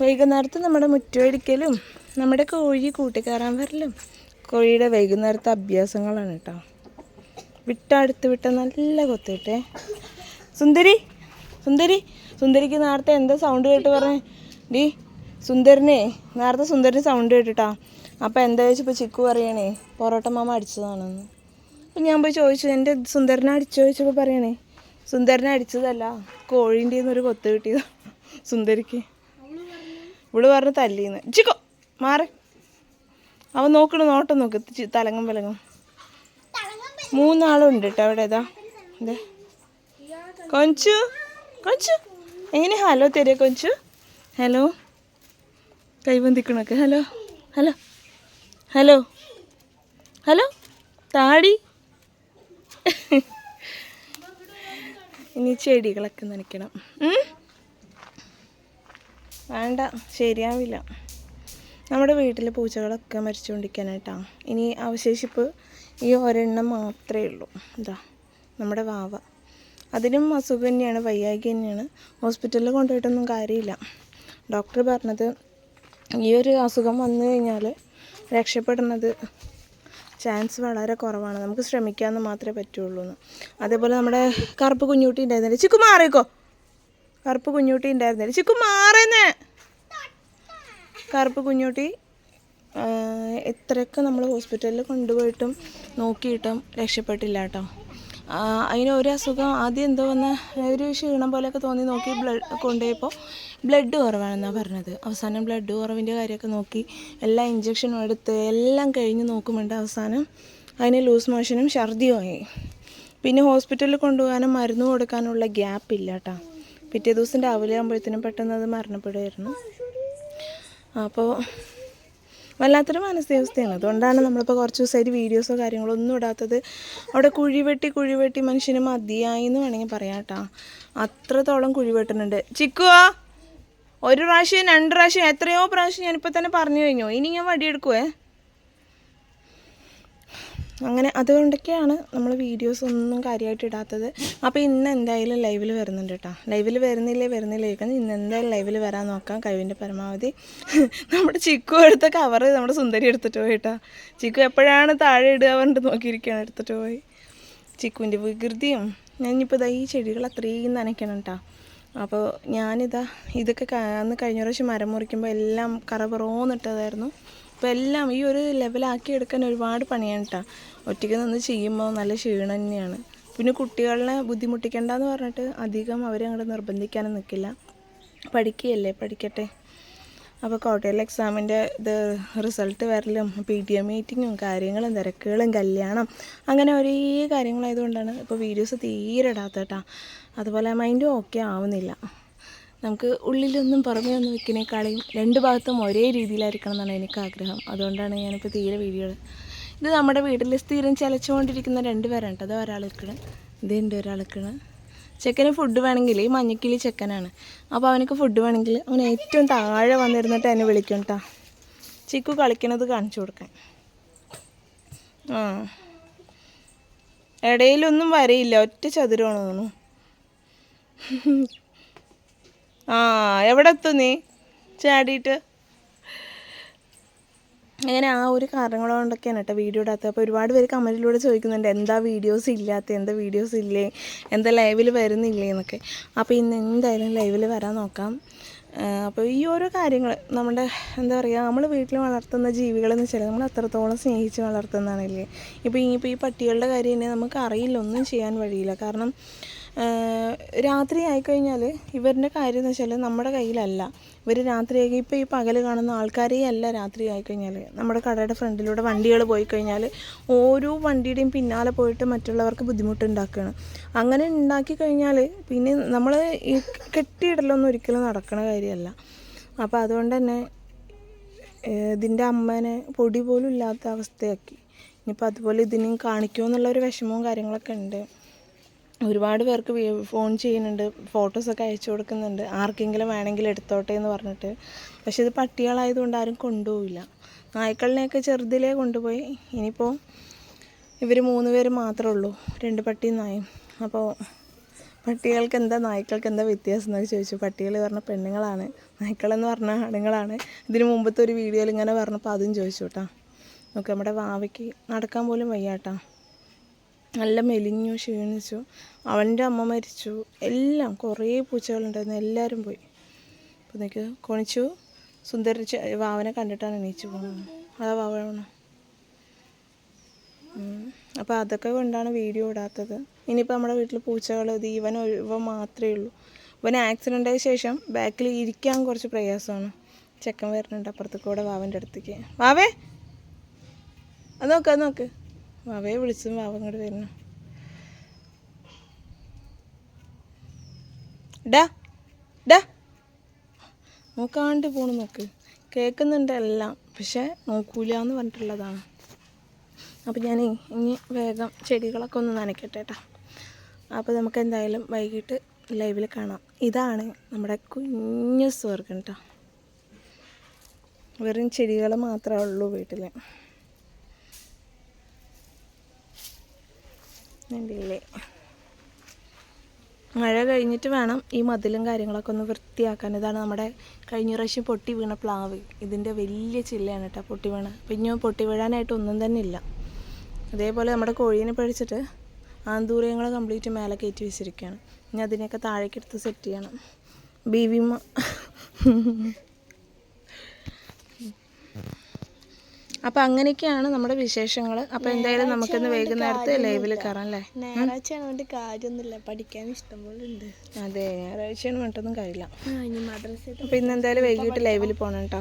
വൈകുന്നേരത്ത് നമ്മുടെ മുറ്റമടിക്കലും നമ്മുടെ കോഴി കൂട്ടിക്കയറാൻ വരലും. കോഴിയുടെ വൈകുന്നേരത്തെ അഭ്യാസങ്ങളാണ് കേട്ടോ വിട്ടടുത്ത് വിട്ട നല്ല കൊത്തിട്ടെ സുന്ദരി സുന്ദരി സുന്ദരിക്ക് നേരത്തെ എന്താ സൗണ്ട് കേട്ട് പറഞ്ഞേ? ഡി സുന്ദരനെ നേരത്തെ സുന്ദരന് സൗണ്ട് കേട്ടിട്ടാ. അപ്പോൾ എന്താ ചോദിച്ചപ്പോൾ ചിക്കു പറയണേ? പൊറോട്ട മാമ അടിച്ചതാണെന്ന്. അപ്പം ഞാൻ പോയി ചോദിച്ചു എന്റെ സുന്ദരനെ അടിച്ചു? ചോദിച്ചപ്പോൾ പറയണേ സുന്ദരനെ അടിച്ചതല്ല കോഴീന്റെ ഒരു കൊത്ത് കിട്ടിയതാണ് സുന്ദരിക്ക്. ഇവൾ പറഞ്ഞ് തല്ലിന്ന്. ചിക്കോ മാറി. അവൻ നോക്കണ നോട്ടം നോക്ക്. തലങ്ങും വിലങ്ങും. മൂന്നാളുണ്ട് കേട്ടോ അവിടെ ഏതാ അതെ കൊഞ്ചു കൊഞ്ചു. എങ്ങനെ? ഹലോ തരുക കൊഞ്ചു. Hello. കൈവന്തിക്കണൊക്കെ. Hello hello. Hello. Hello. താടി. ഇനി ചെടികളൊക്കെ നനയ്ക്കണം? വേണ്ട ശരിയാവില്ല. നമ്മുടെ വീട്ടിലെ പൂച്ചകളൊക്കെ മരിച്ചുകൊണ്ടിരിക്കാനായിട്ടാണ് ഇനി അവശേഷിപ്പ് ഈ ഒരെണ്ണം മാത്രമേ ഉള്ളൂ. ഇതാ നമ്മുടെ വാവ. അതിനും അസുഖം തന്നെയാണ് വയ്യാകി തന്നെയാണ്. ഹോസ്പിറ്റലിൽ കൊണ്ടുപോയിട്ടൊന്നും കാര്യമില്ല. ഡോക്ടർ പറഞ്ഞത് ഈ ഒരു അസുഖം വന്നു കഴിഞ്ഞാൽ രക്ഷപ്പെടുന്നത് ചാൻസ് വളരെ കുറവാണ്. നമുക്ക് ശ്രമിക്കാമെന്ന് മാത്രമേ പറ്റുള്ളൂ എന്ന് അതേപോലെ നമ്മുടെ കറുപ്പ് കുഞ്ഞുട്ടി ഉണ്ടായിരുന്നില്ല? ചിക്കു മാറിക്കോ കറുപ്പ് കുഞ്ഞുട്ടി ഉണ്ടായിരുന്നില്ല? ചിക്കു മാറുന്നേ കറുപ്പ് കുഞ്ഞുട്ടി എത്രയൊക്കെ നമ്മൾ ഹോസ്പിറ്റലിൽ കൊണ്ടുപോയിട്ടും നോക്കിയിട്ടും രക്ഷപ്പെട്ടില്ല കേട്ടോ അതിന് ഒരു അസുഖം ആദ്യം എന്തോ വന്ന ഒരു ക്ഷീണം പോലെയൊക്കെ തോന്നി നോക്കി ബ്ലഡ് കൊണ്ടുപോയപ്പോൾ ബ്ലഡ് കുറവാണെന്നാണ് പറഞ്ഞത്. അവസാനം ബ്ലഡ് കുറവിന്റെ കാര്യമൊക്കെ നോക്കി എല്ലാ ഇഞ്ചക്ഷനും എടുത്ത് എല്ലാം കഴിഞ്ഞ് നോക്കുമ്പോണ്ട് അവസാനം അതിന് ലൂസ് മോഷനും ഛർദിയും ആയി. പിന്നെ ഹോസ്പിറ്റലിൽ കൊണ്ടുപോകാനും മരുന്ന് കൊടുക്കാനുള്ള ഗ്യാപ്പ് ഇല്ല കേട്ടോ പിറ്റേ ദിവസം രാവിലെ ആകുമ്പോഴത്തേനും പെട്ടെന്ന് അത് മരണപ്പെടുമായിരുന്നു അപ്പോൾ വല്ലാത്തൊരു മാനസികാവസ്ഥയാണ്. അതുകൊണ്ടാണ് നമ്മളിപ്പോൾ കുറച്ച് ദിവസമായിട്ട് വീഡിയോസോ കാര്യങ്ങളോ ഒന്നും ഇടാത്തത്. അവിടെ കുഴിവെട്ടി കുഴിവെട്ടി മനുഷ്യന് മതിയായി എന്ന് വേണമെങ്കിൽ പറയാം കേട്ടോ. അത്രത്തോളം കുഴിവെട്ടുന്നുണ്ട്. ചിക്കുവോ ഒരു പ്രാവശ്യം രണ്ട് പ്രാവശ്യം എത്രയോ പ്രാവശ്യം ഞാനിപ്പോൾ തന്നെ പറഞ്ഞു കഴിഞ്ഞു. ഇനി ഞാൻ വടിയെടുക്കുവേ. അങ്ങനെ അതുകൊണ്ടൊക്കെയാണ് നമ്മൾ വീഡിയോസ് ഒന്നും കാര്യമായിട്ട് ഇടാത്തത്. അപ്പോൾ ഇന്ന് എന്തായാലും ലൈവിൽ വരുന്നുണ്ട് കേട്ടോ ലൈവിൽ വരുന്നില്ലേ വരുന്നില്ലേ ഇന്ന് എന്തായാലും ലൈവിൽ വരാൻ നോക്കാം. കഴിവിന്റെ പരമാവധി. നമ്മുടെ ചിക്കു എടുത്ത കവർ നമ്മുടെ സുന്ദരി എടുത്തിട്ട് പോയി കേട്ടോ ചിക്കു എപ്പോഴാണ് താഴെ ഇടുക പറഞ്ഞിട്ട് നോക്കിയിരിക്കുകയാണ് എടുത്തിട്ട് പോയി. ചിക്കുവിന്റെ വികൃതിയും ഞാനിപ്പോൾ ഇതാ ഈ ചെടികൾ അത്രയും നനയ്ക്കണം കേട്ടോ അപ്പോൾ ഞാനിതാ ഇതൊക്കെ അന്ന് കഴിഞ്ഞ പ്രാവശ്യം മരം മുറിക്കുമ്പോൾ എല്ലാം കറപറോന്നിട്ടതായിരുന്നു അപ്പോൾ എല്ലാം ഈ ഒരു ലെവലാക്കി എടുക്കാൻ ഒരുപാട് പണിയാണ് കേട്ടോ ഒറ്റയ്ക്ക് നിന്ന് ചെയ്യുമ്പോൾ നല്ല ക്ഷീണം തന്നെയാണ്. പിന്നെ കുട്ടികളെ ബുദ്ധിമുട്ടിക്കേണ്ടെന്ന് പറഞ്ഞിട്ട് അധികം അവരെ അങ്ങോട്ട് നിർബന്ധിക്കാനും നിൽക്കില്ല പഠിക്കുകയല്ലേ പഠിക്കട്ടെ. അപ്പോൾ കോട്ടയിൽ എക്സാമിന്റെ ഇത് റിസൾട്ട് വരലും പി ടി എ മീറ്റിങ്ങും കാര്യങ്ങളും തിരക്കുകളും കല്യാണം അങ്ങനെ ഒരേ കാര്യങ്ങളായതുകൊണ്ടാണ് ഇപ്പോൾ വീഡിയോസ് തീരെ ഇടാത്ത കേട്ടോ അതുപോലെ മൈൻഡും ഓക്കെ ആവുന്നില്ല. നമുക്ക് ഉള്ളിലൊന്നും പുറമേ ഒന്നും വെക്കുന്നേക്കാളും രണ്ട് ഭാഗത്തും ഒരേ രീതിയിലായിരിക്കണം എന്നാണ് എനിക്ക് ആഗ്രഹം. അതുകൊണ്ടാണ് ഞാനിപ്പോൾ തീരെ വീഡിയോ ഇത് നമ്മുടെ വീട്ടിൽ സ്ഥിരം ചലച്ചുകൊണ്ടിരിക്കുന്ന രണ്ട് പേരാണ് കേട്ടോ. അത് ഒരാൾ നിൽക്കണം ഇതുണ്ട് ഒരാൾ നിൽക്കണം ചെക്കന് ഫുഡ് വേണമെങ്കിൽ ഈ മഞ്ഞക്കിളി ചെക്കനാണ്. അപ്പോൾ അവനക്ക് ഫുഡ് വേണമെങ്കിൽ അവൻ ഏറ്റവും താഴെ വന്നിരുന്നിട്ട് എന്നെ വിളിക്കും കേട്ടോ ചിക്കു കളിക്കണത് കാണിച്ചു കൊടുക്കാൻ. ആ. ഇടയിലൊന്നും വരയില്ല. ഒറ്റ ചതുരമാണ് തോന്നുന്നു. ആ എവിടെ എത്തും നീ? ചാടിയിട്ട്. അങ്ങനെ ആ ഒരു കാരണങ്ങൾ കൊണ്ടൊക്കെയാണ് കേട്ടോ വീഡിയോ ഇടാത്തത്. അപ്പോൾ ഒരുപാട് പേര് കമന്റിലൂടെ ചോദിക്കുന്നുണ്ട് എന്താ വീഡിയോസ് ഇല്ലാത്ത? എന്താ വീഡിയോസ് ഇല്ലേ? എന്താ ലൈവിൽ വരുന്നില്ലേ? എന്നൊക്കെ. അപ്പോൾ ഇന്ന് എന്തായാലും ലൈവിൽ വരാൻ നോക്കാം. അപ്പോൾ ഈ ഓരോ കാര്യങ്ങൾ നമ്മുടെ എന്താ പറയുക നമ്മൾ വീട്ടിൽ വളർത്തുന്ന ജീവികളെന്ന് വെച്ചാൽ നമ്മൾ അത്രത്തോളം സ്നേഹിച്ച് വളർത്തുന്നതാണല്ലേ? ഇപ്പോൾ ഇനിയിപ്പോൾ ഈ പട്ടികളുടെ കാര്യം തന്നെ നമുക്ക് അറിയില്ല ഒന്നും ചെയ്യാൻ വഴിയില്ല. കാരണം രാത്രി ആയിക്കഴിഞ്ഞാൽ ഇവരുടെ കാര്യം എന്ന് വെച്ചാൽ നമ്മുടെ കയ്യിലല്ല. ഇവർ രാത്രിയായി ഇപ്പോൾ ഈ പകൽ കാണുന്ന ആൾക്കാരേ അല്ല രാത്രി ആയിക്കഴിഞ്ഞാൽ നമ്മുടെ കടയുടെ ഫ്രണ്ടിലൂടെ വണ്ടികൾ പോയി കഴിഞ്ഞാൽ ഓരോ വണ്ടിയുടെയും പിന്നാലെ പോയിട്ട് മറ്റുള്ളവർക്ക് ബുദ്ധിമുട്ടുണ്ടാക്കുകയാണ് അങ്ങനെ ഉണ്ടാക്കി കഴിഞ്ഞാൽ പിന്നെ നമ്മൾ ഈ കെട്ടിയിടലൊന്നും ഒരിക്കലും നടക്കണ കാര്യമല്ല. അപ്പോൾ അതുകൊണ്ട് തന്നെ ഇതിന്റെ അമ്മേനെ പൊടി പോലും ഇല്ലാത്ത അവസ്ഥയാക്കി. ഇനിയിപ്പോൾ അതുപോലെ ഇതിനെയും കാണിക്കുമോ എന്നുള്ളൊരു വിഷമവും കാര്യങ്ങളൊക്കെ ഉണ്ട്. ഒരുപാട് പേർക്ക് ഫോൺ ചെയ്യുന്നുണ്ട് ഫോട്ടോസൊക്കെ അയച്ചു കൊടുക്കുന്നുണ്ട്. ആർക്കെങ്കിലും വേണമെങ്കിൽ എടുത്തോട്ടെ എന്ന് പറഞ്ഞിട്ട്. പക്ഷേ ഇത് പട്ടികളായതുകൊണ്ട് ആരും കൊണ്ടുപോവില്ല. നായ്ക്കളിനെയൊക്കെ ചെറുതിലേ കൊണ്ടുപോയി. ഇനിയിപ്പോൾ ഇവർ മൂന്ന് പേര് മാത്രമേ ഉള്ളൂ. രണ്ട് പട്ടിയും നായും. അപ്പോൾ പട്ടികൾക്ക് എന്താ നായ്ക്കൾക്ക് എന്താ വ്യത്യാസം എന്നൊക്കെ ചോദിച്ചു. പട്ടികൾ പറഞ്ഞ പെണ്ണുങ്ങളാണ്. നായ്ക്കളെന്ന് പറഞ്ഞാൽ ആണുങ്ങളാണ്. ഇതിന് മുമ്പത്തെ ഒരു വീഡിയോയിൽ ഇങ്ങനെ പറഞ്ഞപ്പോൾ അതും ചോദിച്ചു കേട്ടോ. നമുക്ക് നമ്മുടെ വാവയ്ക്ക് നടക്കാൻ പോലും വയ്യാട്ടാ. നല്ല മെലിഞ്ഞു ക്ഷീണിച്ചു. അവന്റെ അമ്മ മരിച്ചു. എല്ലാം കുറേ പൂച്ചകളുണ്ടായിരുന്നു. എല്ലാവരും പോയി. അപ്പോൾ നിനക്ക് കൊണിച്ചു. സുന്ദര വാവനെ കണ്ടിട്ടാണ് എണീച്ചു പോകുന്നത് അതാ വാവണം വേണം അപ്പോൾ അതൊക്കെ കൊണ്ടാണ് വീഡിയോ ഇടാത്തത്. ഇനിയിപ്പോൾ നമ്മുടെ വീട്ടിൽ പൂച്ചകൾ ഇത് ഇവൻ ഇവ മാത്രമേ ഉള്ളൂ. ഇവൻ ആക്സിഡന്റ് ആയ ശേഷം ബാക്കിൽ ഇരിക്കാൻ കുറച്ച് പ്രയാസമാണ്. ചെക്കൻ വരുന്നുണ്ട് അപ്പുറത്തേക്കൂടെ വാവന്റെ അടുത്തേക്ക്. വാവേ! അത് നോക്ക് അത് നോക്ക്. വാവയെ വിളിച്ചും വാവ ഇങ്ങോട്ട് വരുന്നു ഡാ ഡാ. നോക്കാണ്ട് പോണു നോക്ക്. കേൾക്കുന്നുണ്ട് എല്ലാം പക്ഷെ നോക്കൂല എന്ന് പറഞ്ഞിട്ടുള്ളതാണ്. അപ്പോൾ ഞാൻ ഇനി വേഗം ചെടികളൊക്കെ ഒന്ന് നനയ്ക്കട്ടെ കേട്ടോ അപ്പോൾ നമുക്ക് എന്തായാലും വൈകിട്ട് ലൈവിൽ കാണാം. ഇതാണ് നമ്മുടെ കുഞ്ഞു സ്വർഗം കേട്ടോ വെറും ചെടികൾ മാത്രമേ ഉള്ളൂ വീട്ടിൽ കണ്ടില്ലേ മഴ കഴിഞ്ഞിട്ട് വേണം ഈ മതിലും കാര്യങ്ങളൊക്കെ ഒന്ന് വൃത്തിയാക്കാൻ. ഇതാണ് നമ്മുടെ കഴിഞ്ഞ പ്രാവശ്യം പൊട്ടി വീണ പ്ലാവ്. ഇതിന്റെ വലിയ ചില്ലയാണ് കേട്ടോ പൊട്ടി വീണ. അപ്പം പൊട്ടി വീഴാനായിട്ട് ഒന്നും തന്നെ ഇല്ല. അതേപോലെ നമ്മുടെ കോഴീനെ പഴിച്ചിട്ട് ആന്തൂരങ്ങൾ കംപ്ലീറ്റ് മേലെ കയറ്റി വെച്ചിരിക്കുകയാണ്. ഇനി അതിനെയൊക്കെ താഴേക്കെടുത്ത് സെറ്റ് ചെയ്യണം. ബീവിമ അപ്പം അങ്ങനെയൊക്കെയാണ് നമ്മുടെ വിശേഷങ്ങൾ അപ്പോൾ എന്തായാലും നമുക്കിന്ന് വൈകുന്നേരത്തെ ലൈവിൽ കയറാം അല്ലേ? ഞായറാഴ്ച കൊണ്ട് കാര്യമൊന്നുമില്ല. പഠിക്കാൻ ഇഷ്ടംപോലെ ഉണ്ട്. അതെ ഞായറാഴ്ചയാണ് വേണ്ടൊന്നും മദ്രസ അപ്പോൾ ഇന്ന് എന്തായാലും വൈകിട്ട് ലൈവിൽ പോകണം കേട്ടോ